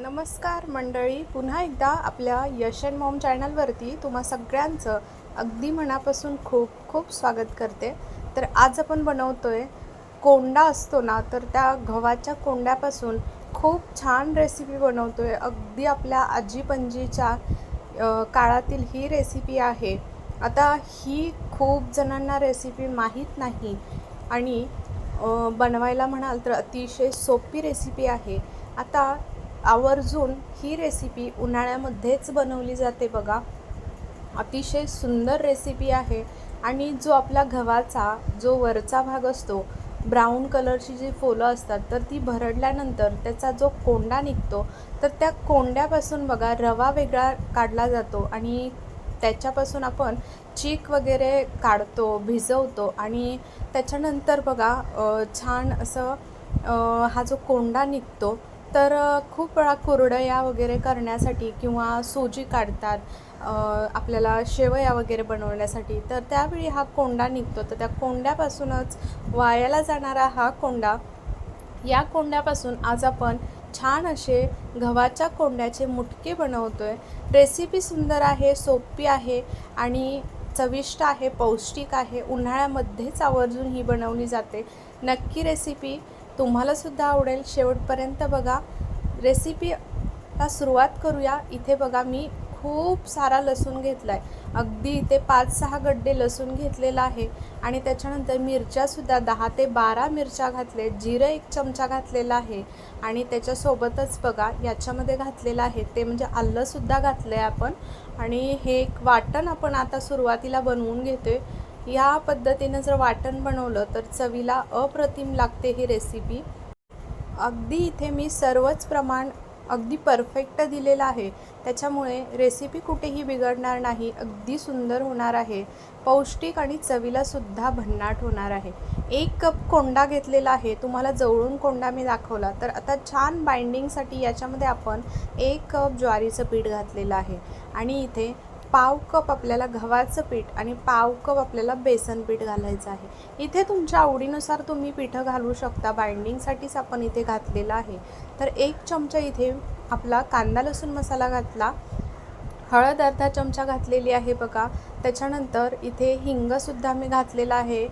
नमस्कार मंडळी पुन्हा एकदा आपल्या यशन मॉम चॅनलवरती तुम्हा सगळ्यांचं अगदी मनापासून खूप खूप स्वागत करते. तर आज आपण आहे कोंडा असतो ना तर त्या गव्हाच्या कोंड्यापासून खूप छान रेसिपी बनवतो आहे अगदी आपल्या आजी पणजीच्या काळातील ही रेसिपी आहे. आता ही खूप जणांना रेसिपी माहीत नाही आणि बनवायला म्हणाल तर अतिशय सोपी रेसिपी आहे. आता आवर्जून ही रेसिपी उन्हाळ्यामध्येच बनवली जाते बघा. अतिशय सुंदर रेसिपी आहे आणि जो आपला गव्हाचा जो वरचा भाग असतो ब्राऊन कलरची जी फुलं असतात तर ती भरडल्यानंतर त्याचा जो कोंडा निघतो तर त्या कोंड्यापासून बघा रवा वेगळा काढला जातो आणि त्याच्यापासून आपण चीक वगैरे काढतो भिजवतो आणि त्याच्यानंतर बघा छान असं हा जो कोंडा निघतो तर खूप वेळा कुरडया वगैरे करण्यासाठी किंवा सूजी काढतात आपल्याला शेवया वगैरे बनवण्यासाठी तर त्यावेळी हा कोंडा निघतो. तर त्या कोंड्यापासूनच वायाला जाणारा हा कोंडा या कोंड्यापासून आज आपण छान असे गव्हाच्या कोंड्याचे मुटके बनवतो आहे रेसिपी सुंदर आहे सोपी आहे आणि चविष्ट आहे पौष्टिक आहे. उन्हाळ्यामध्येच आवर्जून ही बनवली जाते. नक्की रेसिपी तुम्हालासुद्धा आवडेल. शेवटपर्यंत बघा. रेसिपीला सुरुवात करूया. इथे बघा मी खूप सारा लसूण घेतला आहे अगदी इथे पाच सहा गड्डे लसूण घेतलेला आहे. आणि त्याच्यानंतर मिरच्यासुद्धा दहा ते बारा मिरच्या घातले जिरं एक चमचा घातलेला आहे. आणि त्याच्यासोबतच बघा याच्यामध्ये घातलेलं आहे. ते म्हणजे आल्लंसुद्धा घातलं आहे आपण. आणि हे एक वाटण आपण आता सुरुवातीला बनवून घेतो आहे या पद्धतीनं जर वाटण बनवलं तर चवीला अप्रतिम लागते ही रेसिपी अगदी इथे मी सर्वच प्रमाण अगदी परफेक्ट दिलेलं आहे. त्याच्यामुळे रेसिपी कुठेही बिघडणार नाही अगदी सुंदर होणार आहे. पौष्टिक आणि चवीलासुद्धा भन्नाट होणार आहे. एक कप कोंडा घेतलेला आहे तुम्हाला जवळून कोंडा मी दाखवला. तर आता छान बाइंडिंगसाठी याच्यामध्ये आपण एक कप ज्वारीचं पीठ घातलेलं आहे. आणि इथे पाव कप आपल्याला गव्हाचं पीठ आणि पाव कप आपल्याला बेसन पीठ घालायचं आहे. इथे तुमच्या आवडीनुसार तुम्ही पिठं घालू शकता. बाइंडिंगसाठीच आपण इथे घातलेलं आहे. तर एक चमचा इथे आपला कांदा लसूण मसाला घातला. हळद अर्धा चमचा घातलेली आहे बघा. त्याच्यानंतर इथे हिंगसुद्धा मी घातलेला आहे.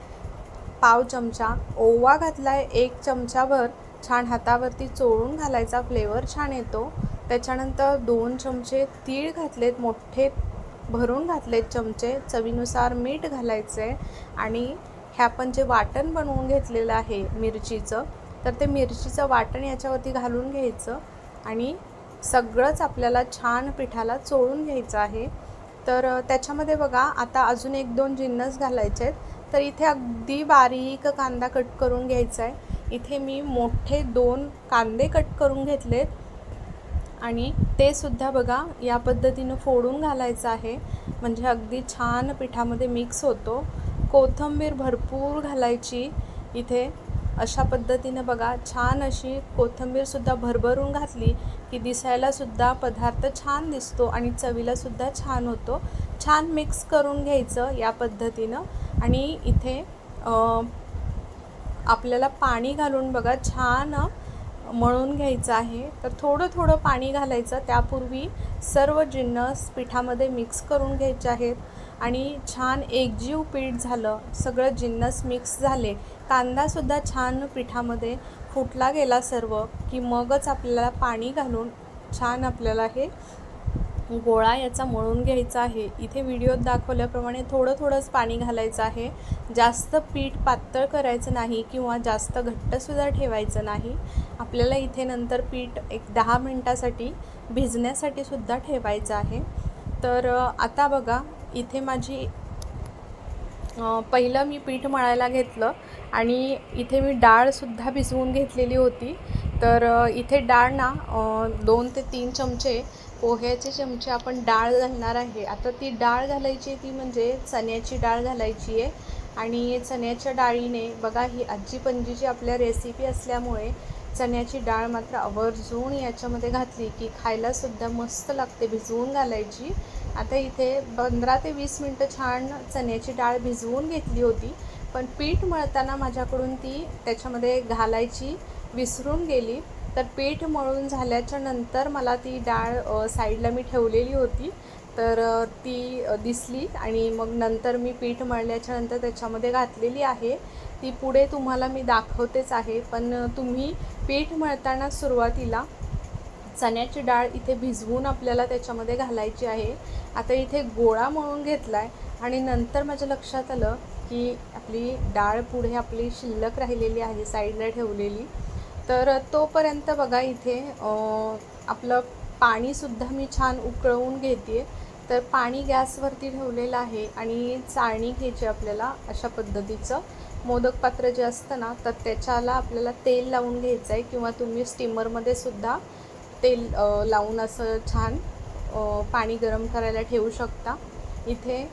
पाव चमचा. ओवा घातला आहे एक चमचाभर छान हातावरती चोळून घालायचा फ्लेवर छान येतो. त्याच्यानंतर दोन चमचे तीळ घातलेत. मोठे भरून घातले चमचे चवीनुसार मीठ घालायचं आहे आणि हे आपण जे वाटण बनवून घेतलेलं आहे मिरचीचं तर ते मिरचीचं वाटण याच्यावरती घालून घ्यायचं आणि सगळंच आपल्याला छान पिठाला चोळून घ्यायचं आहे. तर त्याच्यामध्ये बघा आता अजून एक दोन जिन्नस घालायचे आहेत. तर इथे अगदी बारीक कांदा कट करून घ्यायचा आहे. इथे मी मोठे दोन कांदे कट करून घेतलेत. आणि ते सुद्धा बघा या पद्धतीनं फोडून घालायचं आहे. म्हणजे अगदी छान पिठामध्ये मिक्स होतो. कोथिंबीर भरपूर घालायची इथे. अशा पद्धतीनं बघा छान अशी कोथिंबीरसुद्धा भरभरून घातली की दिसायलासुद्धा पदार्थ छान दिसतो आणि चवीलासुद्धा छान होतो. छान मिक्स करून घ्यायचं या पद्धतीनं. आणि इथे आपल्याला पाणी घालून बघा छान मळून घ्यायचं आहे. तर थोडं थोडं पाणी घालायचं. त्यापूर्वी सर्व जिन्नस पिठामध्ये मिक्स करून घ्यायचे आहेत. आणि छान एकजीव पीठ झालं. सगळं जिन्नस मिक्स झाले. कांदासुद्धा छान पिठामध्ये फुटला गेला सर्व की मगच आपल्याला पाणी घालून छान आपल्याला हे गोळा याचा मळून घ्यायचा आहे. इथे व्हिडिओत दाखवल्याप्रमाणे थोडं थोडंच पाणी घालायचं आहे. जास्त पीठ पातळ करायचं नाही किंवा जास्त घट्टसुद्धा ठेवायचं नाही. आपल्याला इथे नंतर पीठ एक दहा मिनटासाठी भिजण्यासाठी सुद्धा ठेवायचं आहे. तर आता बघा इथे माझी पहिलं मी पीठ मळायला घेतलं आणि इथे मी डाळसुद्धा भिजवून घेतलेली होती. तर इथे डाळ ना दोन ते तीन चमचे पोह्याचे चमचे आपण डाळ घालणार आहे. आता ती डाळ घालायची ती म्हणजे चण्याची डाळ घालायची आहे. आणि चण्याच्या डाळीने बघा ही आजी पणजीची आपल्या रेसिपी असल्यामुळे चण्याची डाळ मात्र आवर्जून याच्यामध्ये घातली की खायलासुद्धा मस्त लागते भिजवून घालायची. आता इथे पंधरा ते वीस मिनटं छान चण्याची डाळ भिजवून घेतली होती पण पीठ मळताना माझ्याकडून ती त्याच्यामध्ये घालायची विसरून गेली. तर पीठ मळून झाल्याच्यानंतर मला ती डाळ साईडला मी ठेवलेली होती. तर ती दिसली आणि मग नंतर मी पीठ मळल्याच्या नंतर त्याच्यामध्ये घातलेली आहे. ती पुढे तुम्हाला मी दाखवतेच आहे पण तुम्ही पीठ मळताना सुरुवातीला चण्याची डाळ इथे भिजवून आपल्याला त्याच्यामध्ये घालायची आहे. आता इथे गोळा मळून घेतला आहे आणि नंतर माझ्या लक्षात आलं की आपली डाळ पुढे आपली शिल्लक राहिलेली आहे साईडला ठेवलेली. तर तोपर्यंत बघा इथे आपलं पाणीसुद्धा मी छान उकळवून घेते तर पाणी गॅसवरती ठेवलेलं आहे आणि चाळणी घ्यायची आपल्याला अशा पद्धतीचं. मोदक पात्र जे असतं ना तर त्याच्याला आपल्याला तेल लावून घ्यायचं आहे किंवा तुम्ही स्टीमरमध्ये सुद्धा तेल लावून असं छान पाणी गरम करायला ठेवू शकता. इथे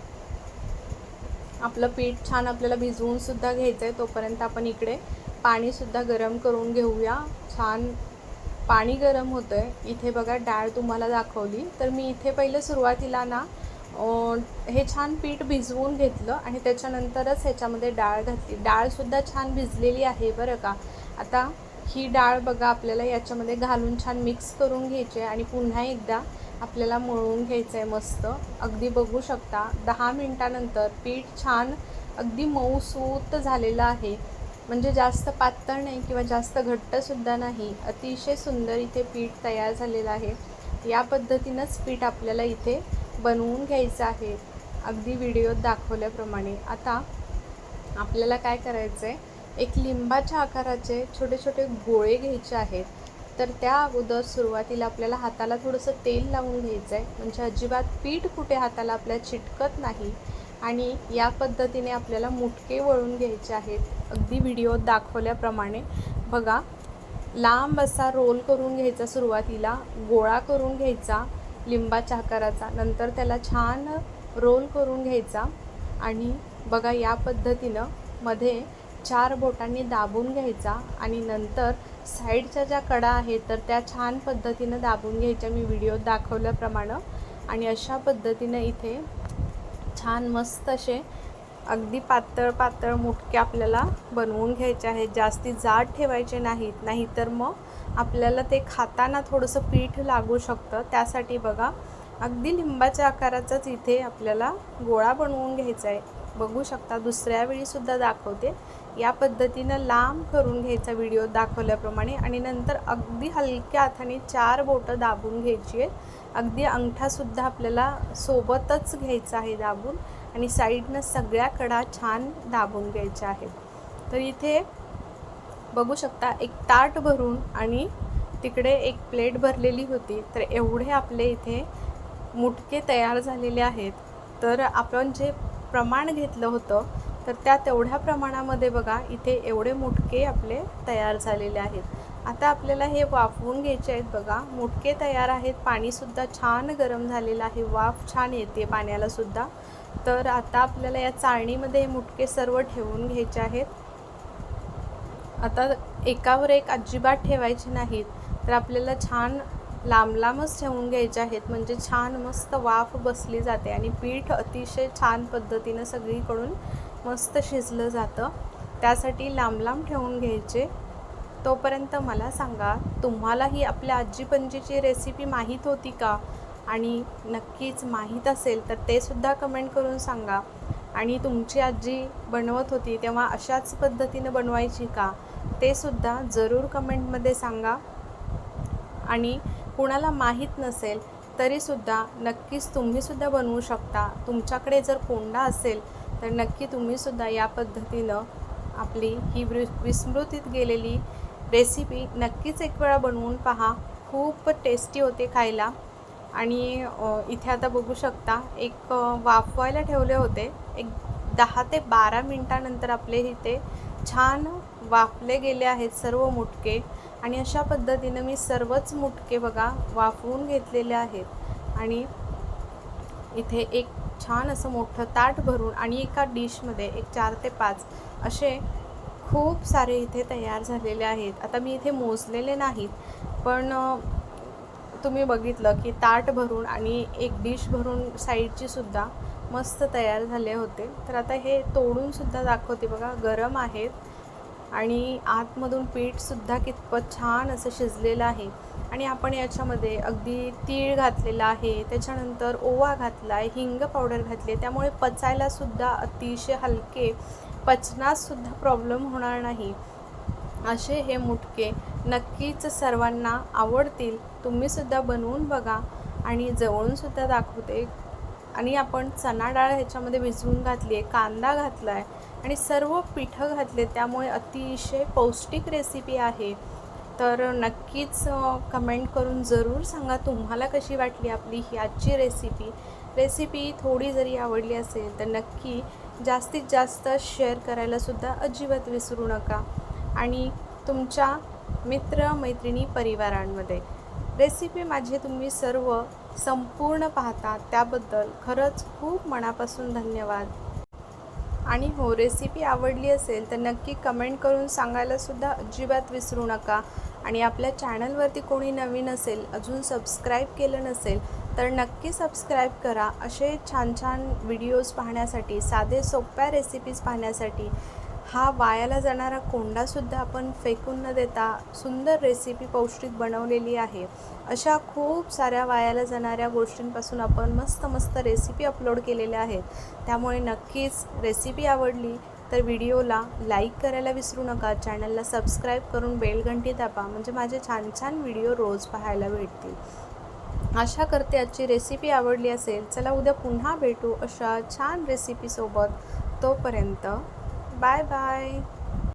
आपलं पीठ छान आपल्याला भिजवून सुद्धा घ्यायचं आहे तोपर्यंत आपण इकडे पाणीसुद्धा गरम करून घेऊया. छान पाणी गरम होतं आहे इथे बघा डाळ तुम्हाला दाखवली. तर मी इथे पहिलं सुरुवातीला ना हे छान पीठ भिजवून घेतलं आणि त्याच्यानंतरच ह्याच्यामध्ये डाळ घातली. डाळसुद्धा छान भिजलेली आहे बरं का. आता ही डाळ बघा आपल्याला याच्यामध्ये घालून छान मिक्स करून घ्यायची आहे आणि पुन्हा एकदा आपल्याला मळून घ्यायचं आहे मस्त. अगदी बघू शकता दहा मिनटानंतर पीठ छान अगदी मऊसूत झालेलं आहे. म्हणजे जास्त पातळ नाही किंवा जास्त घट्टसुद्धा नाही अतिशय सुंदर इथे पीठ तयार झालेलं आहे. या पद्धतीनंच पीठ आपल्याला इथे बनवून घ्यायचं आहे. अगदी व्हिडिओत दाखवल्याप्रमाणे. आता आपल्याला काय करायचं आहे एक लिंबाच्या आकाराचे छोटे छोटे गोळे घ्यायचे आहेत. तर त्या अगोदर सुरुवातीला आपल्याला हाताला थोडंसं तेल लावून घ्यायचं आहे म्हणजे अजिबात पीठ कुठे हाताला आपल्या चिटकत नाही. आणि या पद्धतीने आपल्याला मुटके वळून घ्यायचे आहेत. अगदी व्हिडिओत दाखवल्याप्रमाणे. बघा लांब असा रोल करून घ्यायचा सुरुवातीला गोळा करून घ्यायचा लिंबाच्या आकाराचा नंतर त्याला छान रोल करून घ्यायचा आणि बघा या पद्धतीनं मध्ये चार बोटांनी दाबून घ्यायचा आणि नंतर साईडच्या ज्या कडा आहेत तर त्या छान पद्धतीनं दाबून घ्यायच्या. मी व्हिडिओत दाखवल्याप्रमाणे. आणि अशा पद्धतीनं इथे छान मस्त असे अगदी पातळ पातळ मुटके आपल्याला बनवून घ्यायचे आहेत. जास्ती जाड ठेवायचे नाहीत. नाहीतर मग आपल्याला ते खाताना थोडंसं पीठ लागू शकतं. त्यासाठी बघा अगदी लिंबाच्या आकाराचाच इथे आपल्याला गोळा बनवून घ्यायचा आहे. बघू शकता दुसऱ्या वेळीसुद्धा दाखवते. या पद्धतीनं लांब करून घ्यायचा व्हिडिओ दाखवल्याप्रमाणे आणि नंतर अगदी हलक्या हाताने चार बोटं दाबून घ्यायची आहेत. अगदी अंगठासुद्धा आपल्याला सोबतच घ्यायचा आहे दाबून आणि साईडनं सगळ्या कडा छान दाबून घ्यायच्या आहेत. तर इथे बघू शकता एक ताट भरून आणि तिकडे एक प्लेट भरलेली होती. तर एवढे आपले इथे मुटके तयार झालेले आहेत. तर आपण जे प्रमाण घेतलं होतं तर त्या तेवढ्या प्रमाणामध्ये बघा इथे एवढे मुटके आपले तयार झालेले आहेत. आता आपल्याला हे वाफवून घ्यायचे आहेत बघा. मुटके तयार आहेत पाणीसुद्धा छान गरम झालेलं आहे वाफ छान येते पाण्यालासुद्धा तर आता आपल्याला या चाळणीमध्ये हे मुटके सर्व ठेवून घ्यायचे आहेत. आता एकावर एक अजिबात ठेवायचे नाहीत. तर आपल्याला छान लांब लांबच ठेवून घ्यायचे आहेत. म्हणजे छान मस्त वाफ बसली जाते आणि पीठ अतिशय छान पद्धतीनं सगळीकडून मस्त शिजलं जातं. त्यासाठी लांब लांब ठेवून घ्यायचे. तोपर्यंत मला सांगा तुम्हाला ही आपल्या आजी पणजीची रेसिपी माहीत होती का? आणि नक्कीच माहीत असेल तर ते सुद्धा कमेंट करून सांगा. आणि तुमची आजी बनवत होती तेव्हा अशाच पद्धतीनं बनवायची का? ते सुद्धा जरूर कमेंटमध्ये सांगा. आणि कुणाला माहीत नसेल तरीसुद्धा नक्कीच तुम्हीसुद्धा बनवू शकता. तुमच्याकडे जर कोंडा असेल तर नक्की तुम्हीसुद्धा या पद्धतीनं आपली ही विस्मृतीत गेलेली रेसिपी नक्कीच एक वेळा बनवून पहा. खूप टेस्टी होते खायला. आणि इथे आता बघू शकता एक वाफवायला ठेवले होते. एक दहा ते बारा मिनटानंतर आपले इथे छान वाफले गेले आहेत सर्व मुटके. आणि अशा पद्धतीनं मी सर्वच मुटके बघा वाफवून घेतलेले आहेत. आणि इथे एक छान असं मोठं ताट भरून आणि एका डिशमध्ये एक चार ते पाच असे खूप सारे इथे तयार झालेले आहेत. आता मी इथे मोजलेले नाहीत पण तुम्ही बघितलं की ताट भरून आणि एक डिश भरून साईडची सुद्धा मस्त तयार झाले होते. तर आता हे तोडूनसुद्धा दाखवते बघा गरम आहेत. आणि आतमधून पीठसुद्धा कितपत छान असं शिजलेलं आहे. आणि आपण याच्यामध्ये अगदी तीळ घातलेला आहे. त्याच्यानंतर ओवा घातला आहे हिंग पावडर घातली आहे. त्यामुळे पचायलासुद्धा अतिशय हलके पचनाससुद्धा प्रॉब्लेम होणार नाही. असे हे मुटके नक्कीच सर्वांना आवडतील. तुम्हीसुद्धा बनवून बघा आणि जवळूनसुद्धा दाखवते. आणि आपण चणा डाळ ह्याच्यामध्ये भिजवून घातली आहे कांदा घातला आहे आणि सर्व पिठं घातले त्यामुळे अतिशय पौष्टिक रेसिपी आहे. तर नक्कीच कमेंट करून जरूर सांगा तुम्हाला कशी वाटली आपली ही आजची रेसिपी रेसिपी थोडी जरी आवडली असेल तर नक्की जास्तीत जास्त शेअर करायलासुद्धा अजिबात विसरू नका. आणि तुमच्या मित्र मैत्रिणी परिवारांमध्ये रेसिपी माझे तुम्ही सर्व संपूर्ण पाहता त्याबद्दल खरंच खूप मनापासून धन्यवाद. आणि हो रेसिपी आवडली असेल तर नक्की कमेंट करून सांगायलासुद्धा अजिबात विसरू नका. आणि आपल्या चॅनलवरती कोणी नवीन असेल अजून सबस्क्राईब केलं नसेल तर नक्की सबस्क्राईब करा. असे छान छान व्हिडिओज पाहण्यासाठी साधे सोप्या रेसिपीज पाहण्यासाठी हा वायाला जाणारा कोंडासुद्धा आपण फेकून न देता सुंदर रेसिपी पौष्टिक बनवलेली आहे. अशा खूप साऱ्या वायाला जाणाऱ्या गोष्टींपासून आपण मस्त मस्त रेसिपी अपलोड केलेल्या आहेत. त्यामुळे नक्कीच रेसिपी आवडली तर व्हिडिओला लाईक करायला विसरू नका. चॅनलला सबस्क्राईब करून बेलघंटी दाबा म्हणजे माझे छान छान व्हिडिओ रोज पाहायला भेटतील. आशा करते आजची रेसिपी आवडली असेल. चला उद्या पुन्हा भेटू अशा छान रेसिपीसोबत तोपर्यंत Bye bye.